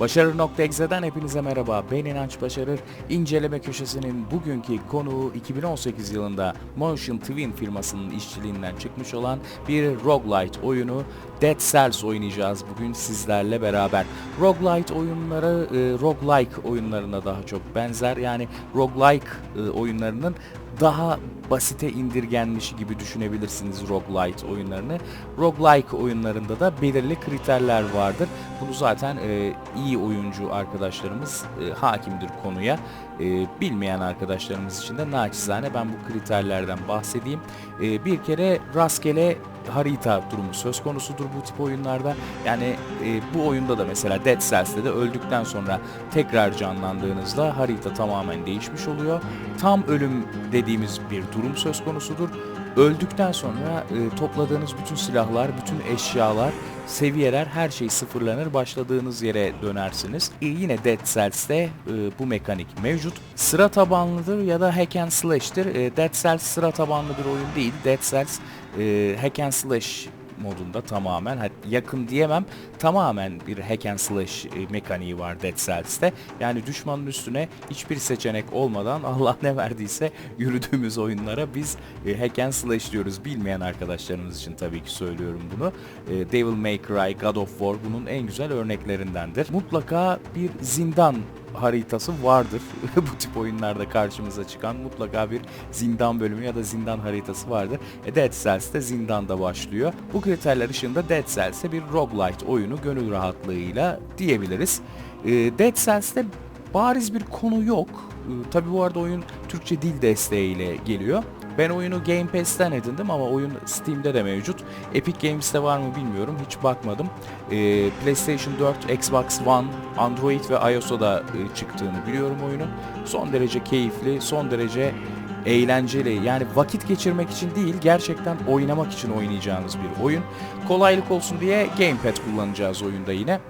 Başarır.exe'den hepinize merhaba. Ben İnanç Başarır. İnceleme köşesinin bugünkü konuğu 2018 yılında Motion Twin firmasının işçiliğinden çıkmış olan bir roguelite oyunu Dead Cells oynayacağız bugün sizlerle beraber. Roguelite oyunları e, roguelike oyunlarına daha çok benzer. Yani roguelike e, oyunlarının daha basite indirgenmiş gibi düşünebilirsiniz roguelite oyunlarını. Roguelike oyunlarında da belirli kriterler vardır. Bunu zaten e, iyi oyuncu arkadaşlarımız e, hakimdir konuya. E, bilmeyen arkadaşlarımız için de naçizane ben bu kriterlerden bahsedeyim. E, bir kere rastgele harita durumu söz konusudur bu tip oyunlarda. Yani e, bu oyunda da mesela Dead Cells'te de öldükten sonra tekrar canlandığınızda harita tamamen değişmiş oluyor. Tam ölüm dediğimiz bir durum söz konusudur. Öldükten sonra e, topladığınız bütün silahlar, bütün eşyalar, seviyeler her şey sıfırlanır. Başladığınız yere dönersiniz. E, yine Dead Cells'te e, bu mekanik mevcut. Sıra tabanlıdır ya da hack and slash'tir. E, Dead Cells sıra tabanlı bir oyun değil. Dead Cells e, hack and slash modunda tamamen yakın diyemem tamamen bir hack and slash e, mekaniği var Dead Cells'te. Yani düşmanın üstüne hiçbir seçenek olmadan Allah ne verdiyse yürüdüğümüz oyunlara biz e, hack and slash diyoruz. Bilmeyen arkadaşlarımız için tabii ki söylüyorum bunu. E, Devil May Cry, God of War bunun en güzel örneklerindendir. Mutlaka bir zindan haritası vardır. Bu tip oyunlarda karşımıza çıkan mutlaka bir zindan bölümü ya da zindan haritası vardır. E, Dead Cells'te zindanda başlıyor. Bu kriterler ışığında Dead Cells'e bir roguelite oyunu gönül rahatlığıyla diyebiliriz. E, Dead Cells'te bariz bir konu yok. E, Tabi bu arada oyun Türkçe dil desteğiyle geliyor. Ben oyunu Game Pass'ten edindim ama oyun Steam'de de mevcut. Epic Games'te var mı bilmiyorum. Hiç bakmadım. Ee, PlayStation 4, Xbox One, Android ve iOS'a da e, çıktığını biliyorum oyunun. Son derece keyifli, son derece eğlenceli. Yani vakit geçirmek için değil, gerçekten oynamak için oynayacağınız bir oyun. Kolaylık olsun diye Gamepad kullanacağız oyunda yine.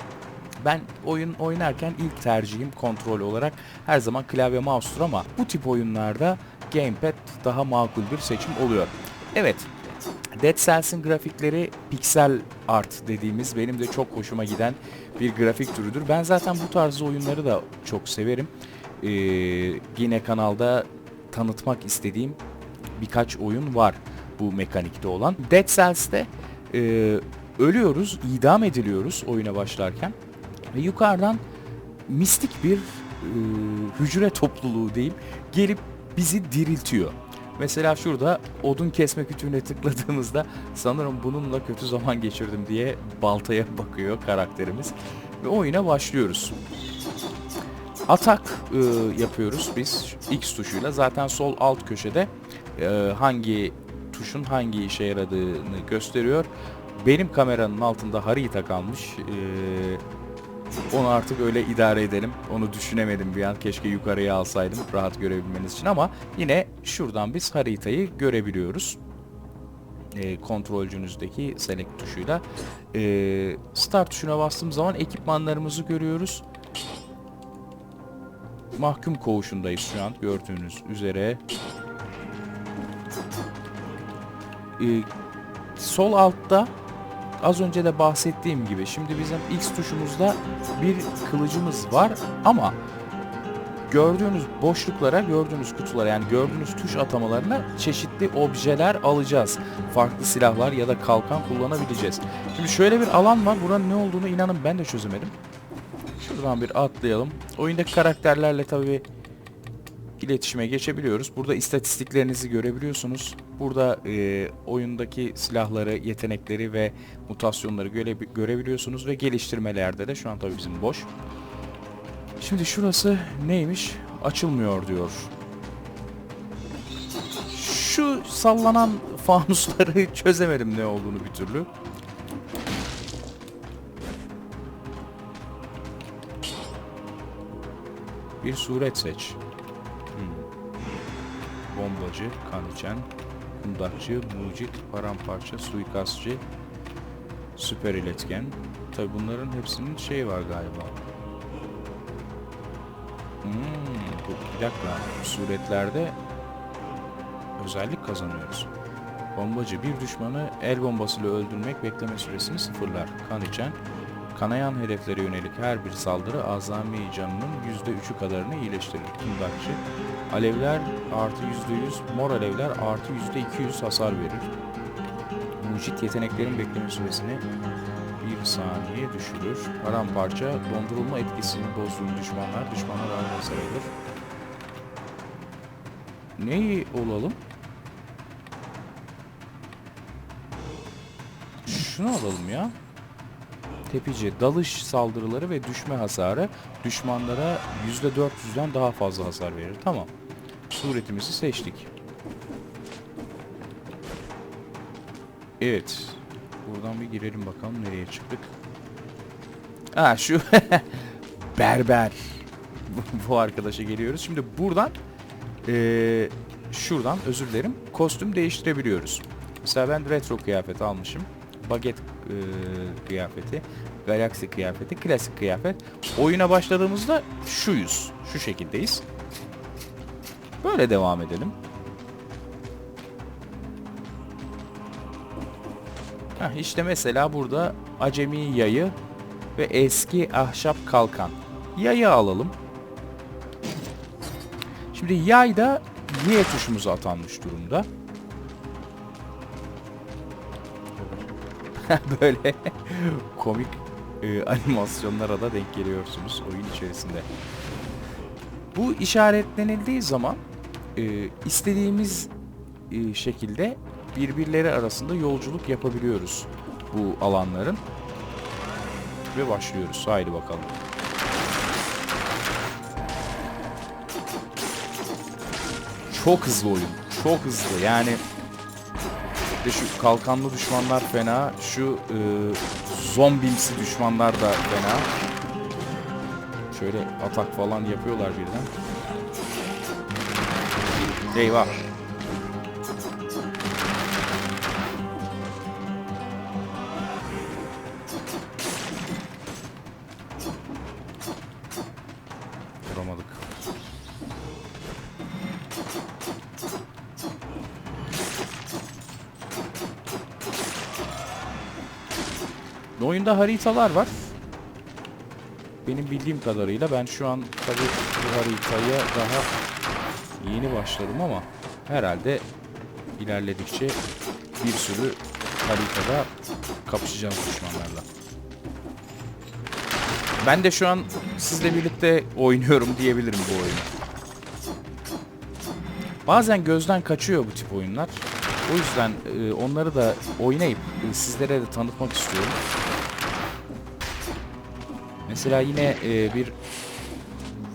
Ben oyun oynarken ilk tercihim kontrol olarak her zaman klavye mouse'tur ama bu tip oyunlarda gamepad daha makul bir seçim oluyor. Evet, Dead Cells'in grafikleri pixel art dediğimiz benim de çok hoşuma giden bir grafik türüdür. Ben zaten bu tarz oyunları da çok severim. Ee, yine kanalda tanıtmak istediğim birkaç oyun var bu mekanikte olan. Dead Cells'te e, ölüyoruz, idam ediliyoruz oyuna başlarken ve yukarıdan mistik bir e, hücre topluluğu diyeyim gelip bizi diriltiyor. Mesela şurada odun kesme kütüğüne tıkladığımızda sanırım bununla kötü zaman geçirdim diye baltaya bakıyor karakterimiz. Ve oyuna başlıyoruz. Atak e, yapıyoruz biz X tuşuyla. Zaten sol alt köşede e, hangi tuşun hangi işe yaradığını gösteriyor. Benim kameranın altında harita kalmış. E, onu artık öyle idare edelim. Onu düşünemedim bir an. Keşke yukarıya alsaydım rahat görebilmeniz için ama yine şuradan biz haritayı görebiliyoruz. E, kontrolcünüzdeki select tuşuyla. E, start tuşuna bastığım zaman ekipmanlarımızı görüyoruz. Mahkum koğuşundayız şu an gördüğünüz üzere. E, sol altta az önce de bahsettiğim gibi şimdi bizim X tuşumuzda bir kılıcımız var ama gördüğünüz boşluklara, gördüğünüz kutulara yani gördüğünüz tuş atamalarına çeşitli objeler alacağız. Farklı silahlar ya da kalkan kullanabileceğiz. Şimdi şöyle bir alan var. Buranın ne olduğunu inanın ben de çözemedim. Şuradan bir atlayalım. Oyundaki karakterlerle tabii iletişime geçebiliyoruz. Burada istatistiklerinizi görebiliyorsunuz. Burada e, oyundaki silahları, yetenekleri ve mutasyonları göre, görebiliyorsunuz ve geliştirmelerde de şu an tabii bizim boş. Şimdi şurası neymiş? Açılmıyor diyor. Şu sallanan fanusları çözemedim ne olduğunu bir türlü. Bir suret seç. Bombacı, kan içen, kundakçı, mucit, paramparça, suikastçı, süper iletken. Tabi bunların hepsinin şeyi var galiba. Hmm, bu, bir dakika. Suretlerde özellik kazanıyoruz. Bombacı bir düşmanı el bombasıyla öldürmek bekleme süresini sıfırlar. Kan içen Kanayan hedeflere yönelik her bir saldırı azami canının %3'ü kadarını iyileştirir. Kundakçı. Alevler artı %100, mor alevler artı %200 hasar verir. Mucit yeteneklerin bekleme süresini bir saniye düşürür. Paramparça dondurulma etkisini bozduğun düşmanlar düşmana daha hasar alır. Neyi olalım? Şunu alalım ya. Tepici, dalış saldırıları ve düşme hasarı düşmanlara %400'den daha fazla hasar verir. Tamam. Suretimizi seçtik. Evet. Buradan bir girelim bakalım nereye çıktık. Ha şu berber. Bu arkadaşa geliyoruz. Şimdi buradan eee, şuradan özür dilerim kostüm değiştirebiliyoruz. Mesela ben retro kıyafet almışım. Baget eee, kıyafeti, galaksi kıyafeti, klasik kıyafet. Oyuna başladığımızda şuyuz. Şu şekildeyiz. Böyle devam edelim. Heh, işte mesela burada acemi yayı ve eski ahşap kalkan. Yayı alalım. Şimdi yayda Y tuşumuza atanmış durumda. Böyle komik e, animasyonlara da denk geliyorsunuz oyun içerisinde. Bu işaretlenildiği zaman e, istediğimiz e, şekilde birbirleri arasında yolculuk yapabiliyoruz bu alanların. Ve başlıyoruz. Haydi bakalım. Çok hızlı oyun. Çok hızlı. Yani de şu kalkanlı düşmanlar fena. Şu e, zombimsi düşmanlar da fena. Şöyle atak falan yapıyorlar birden. Eyvah. Vuramadık. Oyunda haritalar var. Benim bildiğim kadarıyla ben şu an tabii bu haritaya daha yeni başladım ama herhalde ilerledikçe bir sürü haritada kapışacağız düşmanlarla. Ben de şu an sizle birlikte oynuyorum diyebilirim bu oyunu. Bazen gözden kaçıyor bu tip oyunlar. O yüzden e, onları da oynayıp e, sizlere de tanıtmak istiyorum. Mesela yine e, bir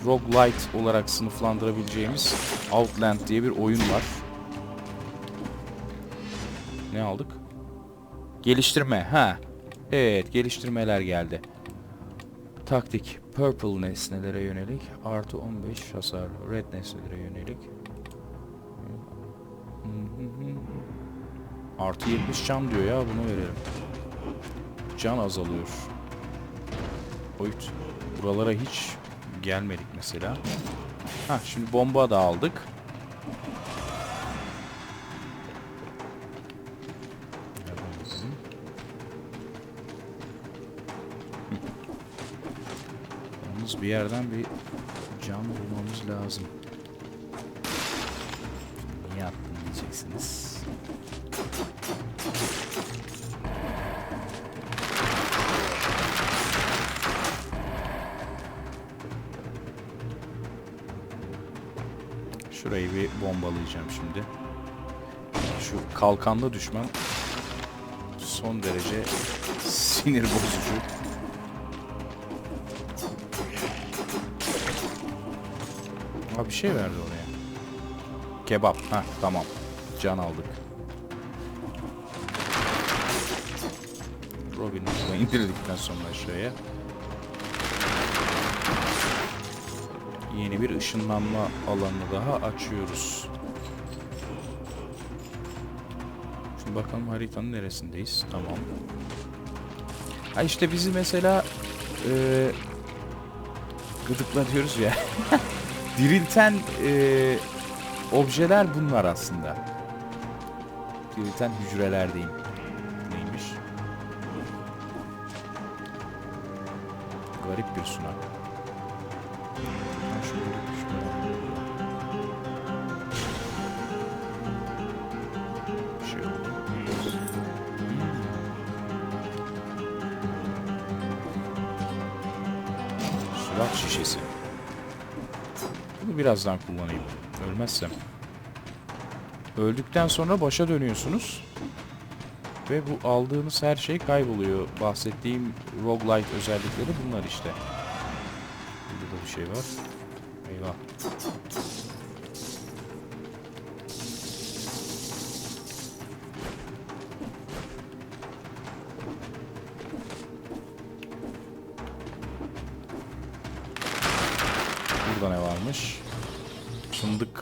roguelite olarak sınıflandırabileceğimiz Outland diye bir oyun var. Ne aldık? Geliştirme. Ha. Evet, geliştirmeler geldi. Taktik. Purple nesnelere yönelik. Artı 15 hasar. Red nesnelere yönelik. Artı 70 can diyor ya bunu verelim. Can azalıyor. Boyut. Buralara hiç gelmedik mesela. Ha şimdi bomba da aldık. Yalnız bir yerden bir can bulmamız lazım. Şurayı bir bombalayacağım şimdi. Şu kalkanlı düşman son derece sinir bozucu. Ha bir şey verdi oraya. Kebap. Ha tamam. Can aldık. Robin'i indirdikten sonra aşağıya. Yeni bir ışınlanma alanı daha açıyoruz. Şimdi bakalım haritanın neresindeyiz. Tamam. Ha işte bizi mesela eee gıdıkla diyoruz ya. dirilten eee, objeler bunlar aslında. Dirilten hücreler diyeyim. Neymiş? Garip bir sunak. Birazdan kullanayım. Ölmezsem. Öldükten sonra başa dönüyorsunuz. Ve bu aldığınız her şey kayboluyor. Bahsettiğim roguelite özellikleri bunlar işte. Burada da bir şey var. Eyvah.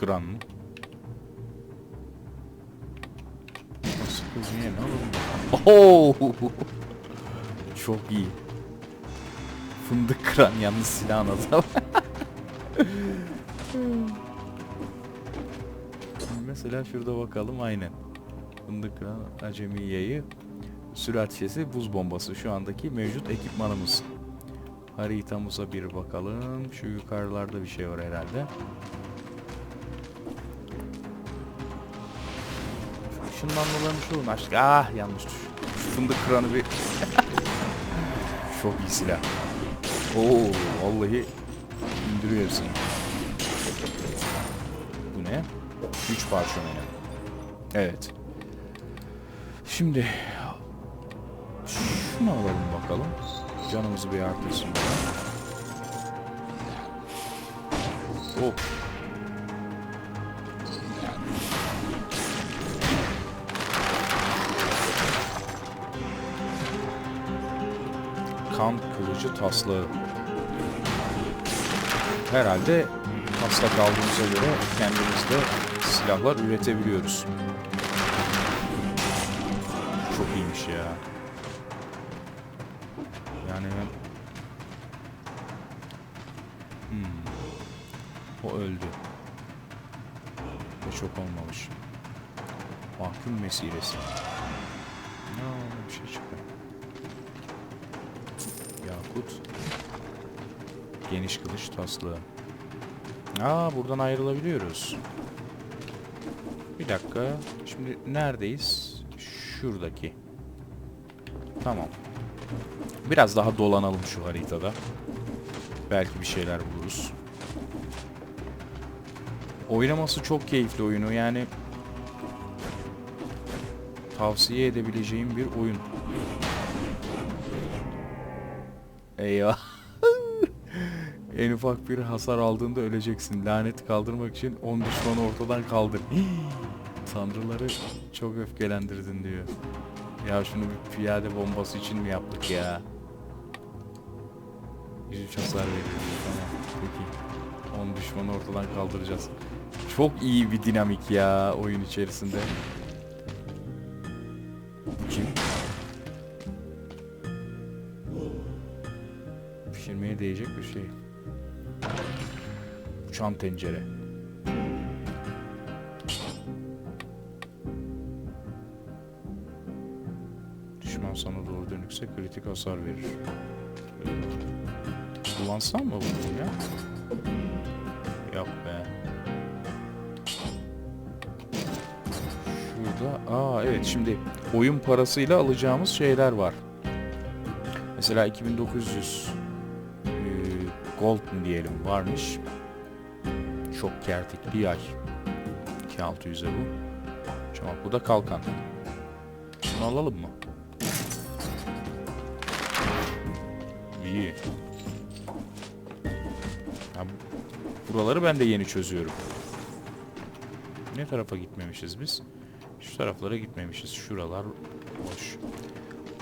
Kıran mı? Nasıl kızıyor ne oğlum? Oho! Çok iyi. Fındık kıran yalnız silahın adı. Mesela şurada bakalım aynen. Fındık kıran acemi yayı. Sürat şişesi buz bombası şu andaki mevcut ekipmanımız. Haritamıza bir bakalım. Şu yukarılarda bir şey var herhalde. Işınlanmalarını şu açtık. Ah yanlış tuş. Şu fındık kıranı bir... Çok iyi silah. Oo vallahi indiriyor hepsini. Bu ne? Güç parşömeni. Evet. Şimdi şunu alalım bakalım. Canımızı bir artırsın. Hop. Kılıcı taslağı. Herhalde taslak aldığımıza göre kendimizde silahlar üretebiliyoruz. Çok iyiymiş ya. Yani hmm. o öldü. Ve çok olmamış. Mahkum mesiresi. Ne bir şey çıktı. Yakut. Geniş kılıç taslığı. Aa buradan ayrılabiliyoruz. Bir dakika. Şimdi neredeyiz? Şuradaki. Tamam. Biraz daha dolanalım şu haritada. Belki bir şeyler buluruz. Oynaması çok keyifli oyunu yani tavsiye edebileceğim bir oyun. Eyvah. en ufak bir hasar aldığında öleceksin. Lanet kaldırmak için 10 düşmanı ortadan kaldır. Tanrıları çok öfkelendirdin diyor. Ya şunu bir piyade bombası için mi yaptık ya? 103 hasar veriyoruz. Tamam. Peki. 10 düşmanı ortadan kaldıracağız. Çok iyi bir dinamik ya oyun içerisinde. Şey. Uçan tencere. Düşman sana doğru dönükse kritik hasar verir. Kullansam mı bunu ya? Yok be. Şurada, aa evet şimdi oyun parasıyla alacağımız şeyler var. Mesela 2900 e, gold mu diyelim varmış. Çok kertik bir ay. 2600'e bu. Tamam bu da kalkan. Bunu alalım mı? İyi. Ya bu- buraları ben de yeni çözüyorum. Ne tarafa gitmemişiz biz? Şu taraflara gitmemişiz. Şuralar boş.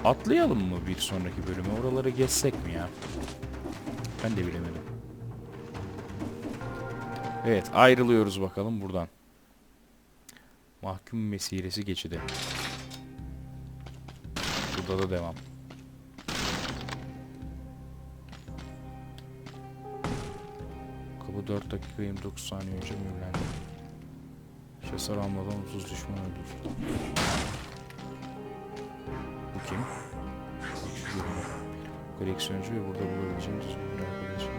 Atlayalım mı bir sonraki bölüme? Oraları geçsek mi ya? Ben de bilemedim. Evet ayrılıyoruz bakalım buradan. Mahkum mesiresi geçidi. Burada da devam. Kapı 4 dakika 29 saniye önce mühürlendi. Hasar almadan 30 düşman öldür. Bu kim? Koleksiyoncu ve burada bulabileceğin düzgün bir arkadaşım.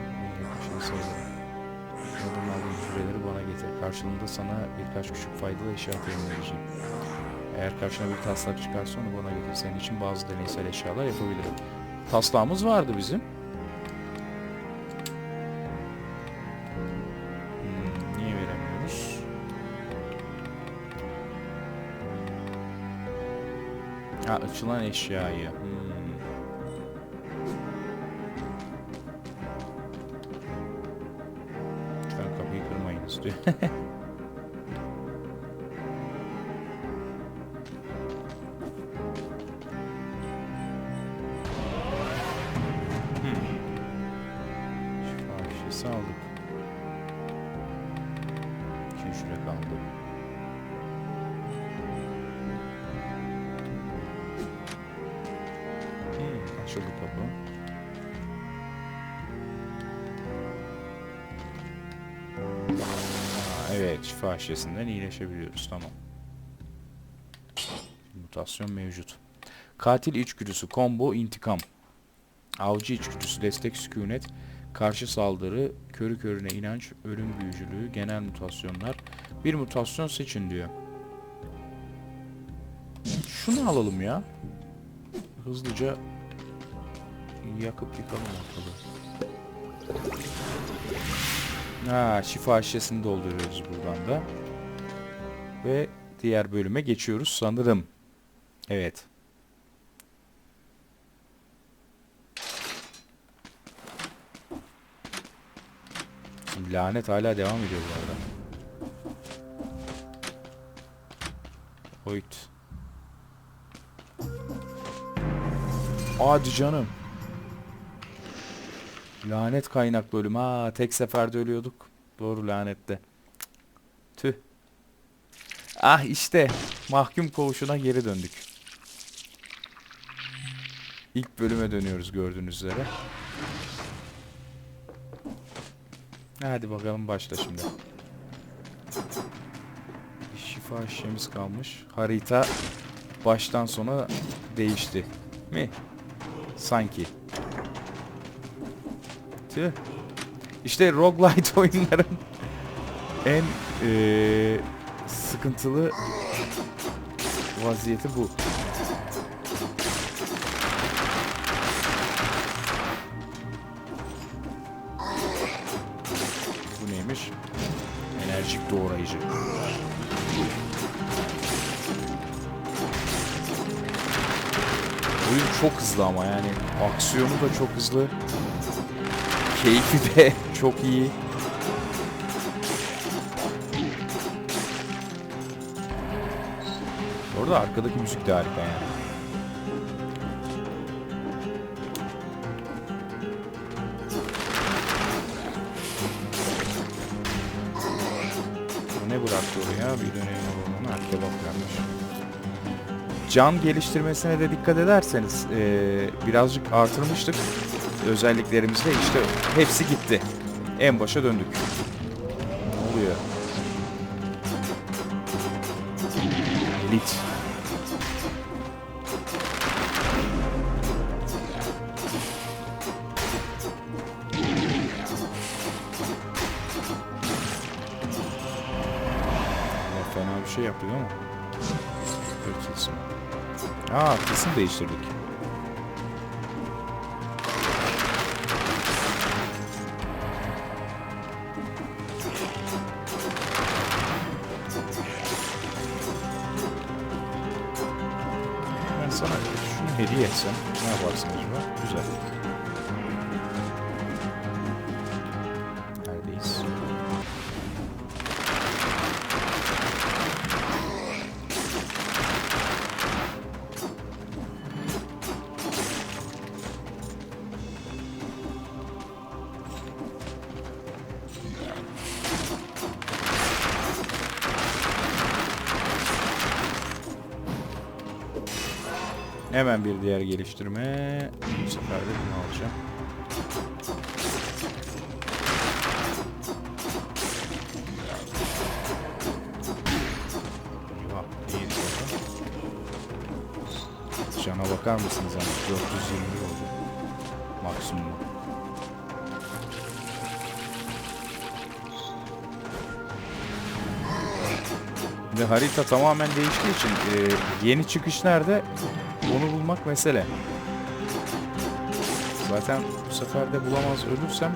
Sayılır. Adım aldığın küreleri bana getir. Karşılığında sana birkaç küçük faydalı eşya temin edeceğim. Eğer karşına bir taslak çıkarsa onu bana getir. Senin için bazı deneysel eşyalar yapabilirim. Taslağımız vardı bizim. Hmm, niye veremiyoruz? Ha açılan eşyayı. Hmm. 对。şişesinden iyileşebiliyoruz. Tamam. Mutasyon mevcut. Katil içgüdüsü, combo, intikam. Avcı içgüdüsü, destek, sükunet. Karşı saldırı, körü körüne inanç, ölüm büyücülüğü, genel mutasyonlar. Bir mutasyon seçin diyor. Şunu alalım ya. Hızlıca yakıp yıkalım ortalığı. Ha, şifa şişesini dolduruyoruz buradan da. Ve diğer bölüme geçiyoruz sanırım. Evet. Lanet hala devam ediyor bu arada. Oyt. Hadi canım. Lanet kaynaklı ölüm. Ha tek seferde ölüyorduk. Doğru lanette. Tüh. Ah işte mahkum koğuşuna geri döndük. İlk bölüme dönüyoruz gördüğünüz üzere. Hadi bakalım başla şimdi. Şifa şişemiz kalmış. Harita baştan sona değişti. Mi? Sanki. Tüh. İşte roguelite oyunların en eee, sıkıntılı vaziyeti bu. Bu neymiş? Enerjik doğrayıcı. Oyun çok hızlı ama yani aksiyonu da çok hızlı. Keyfi de çok iyi. Orada arkadaki müzik de harika yani. Ne bıraktı oraya? Bir dönelim olanı. Kebap vermiş. Can geliştirmesine de dikkat ederseniz eee, birazcık artırmıştık özelliklerimizde işte hepsi gitti. En başa döndük. Ne oluyor? Lit. Fena bir şey yaptık ama. Aa tılsım değiştirdik. Hemen bir diğer geliştirme. Bu sefer de bunu alacağım. Cana bakar mısınız ama 420 oldu. bunu? Ve harita tamamen değiştiği için e, yeni çıkış nerede onu bulmak mesele. Zaten bu sefer de bulamaz ölürsem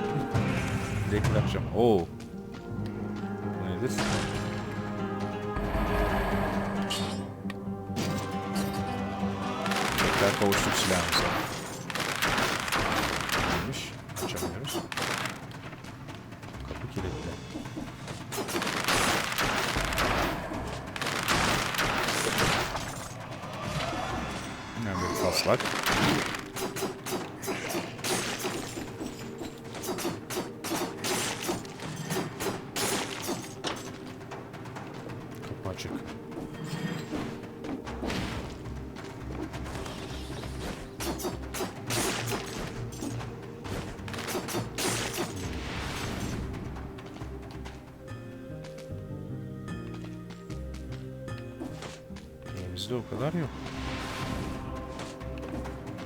direkt bırakacağım. Oo. Bu nedir? Tekrar kavuştuk silahımıza. Elimizde o kadar yok.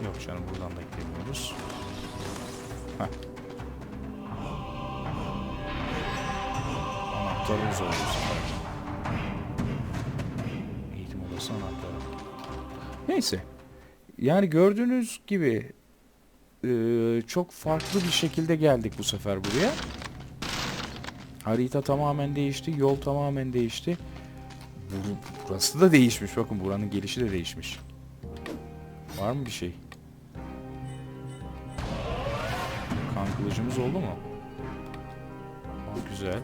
Yok canım buradan da gidemiyoruz. Heh. Anahtarımız oldu. Eğitim odası anahtarı. Neyse. Yani gördüğünüz gibi eee, çok farklı bir şekilde geldik bu sefer buraya. Harita tamamen değişti, yol tamamen değişti. Bu- Burası da değişmiş. Bakın buranın gelişi de değişmiş. Var mı bir şey? Kan kılıcımız oldu mu? Aa, güzel.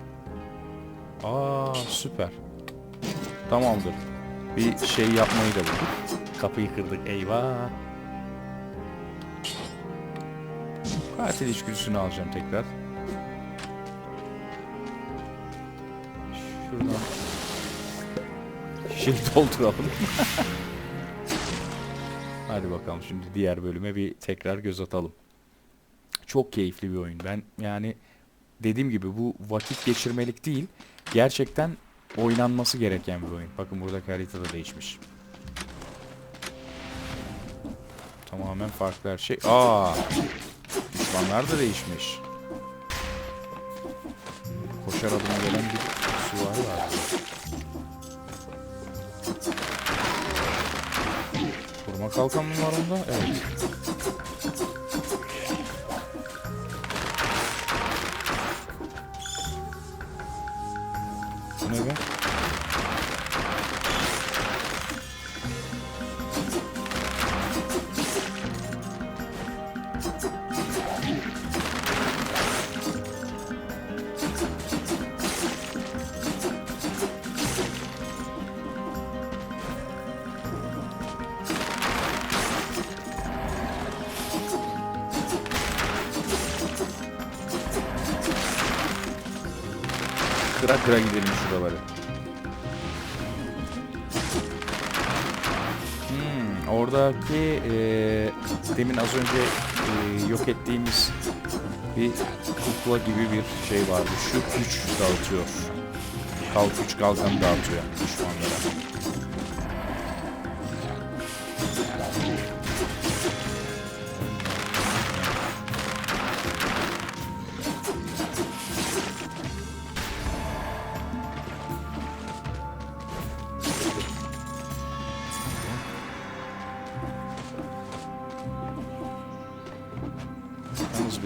Aa süper. Tamamdır. Bir şey yapmayı da bulduk. Kapıyı kırdık. Eyvah. Katil içgüdüsünü alacağım tekrar. Şey dolduralım. Hadi bakalım şimdi diğer bölüme bir tekrar göz atalım. Çok keyifli bir oyun. Ben yani dediğim gibi bu vakit geçirmelik değil. Gerçekten oynanması gereken bir oyun. Bakın buradaki harita da değişmiş. Tamamen farklı her şey. Aa! Düşmanlar da değişmiş. Koşar adıma gelen bir süvari var. Koruma kalkan mı var onda? Evet. Oradaki eee, demin az önce eee, yok ettiğimiz bir kukla gibi bir şey vardı. Şu güç dağıtıyor. Kalk güç kalkan dağıtıyor düşmanlara.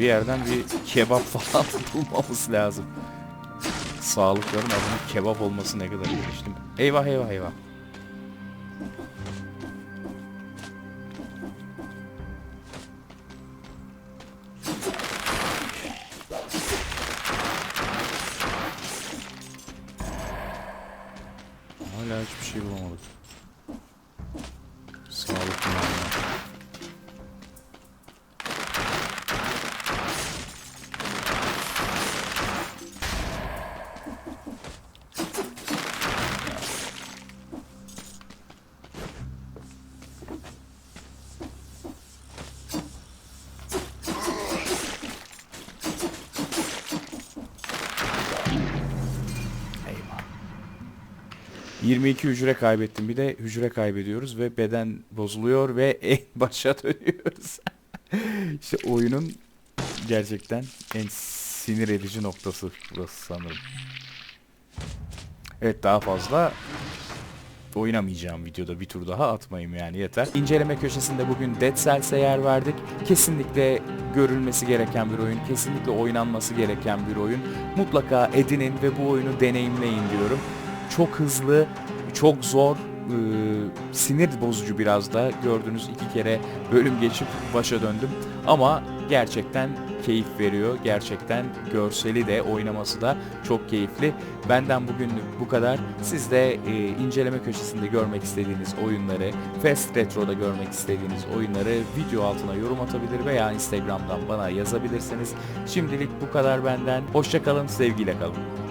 Bir yerden bir kebap falan bulmamız lazım. Sağlıkların adının kebap olması ne kadar geliştim. Eyvah eyvah eyvah. Hala hiçbir şey bulamadık. 22 hücre kaybettim. Bir de hücre kaybediyoruz ve beden bozuluyor ve en başa dönüyoruz. işte oyunun gerçekten en sinir edici noktası burası sanırım. Evet daha fazla oynamayacağım videoda bir tur daha atmayayım yani yeter. İnceleme köşesinde bugün Dead Cells'e yer verdik. Kesinlikle görülmesi gereken bir oyun, kesinlikle oynanması gereken bir oyun. Mutlaka edinin ve bu oyunu deneyimleyin diyorum. Çok hızlı, çok zor, e, sinir bozucu biraz da gördüğünüz iki kere bölüm geçip başa döndüm. Ama gerçekten keyif veriyor. Gerçekten görseli de oynaması da çok keyifli. Benden bugünlük bu kadar. Siz de e, inceleme köşesinde görmek istediğiniz oyunları, Fast Retro'da görmek istediğiniz oyunları video altına yorum atabilir veya Instagram'dan bana yazabilirsiniz. Şimdilik bu kadar benden. Hoşçakalın, sevgiyle kalın.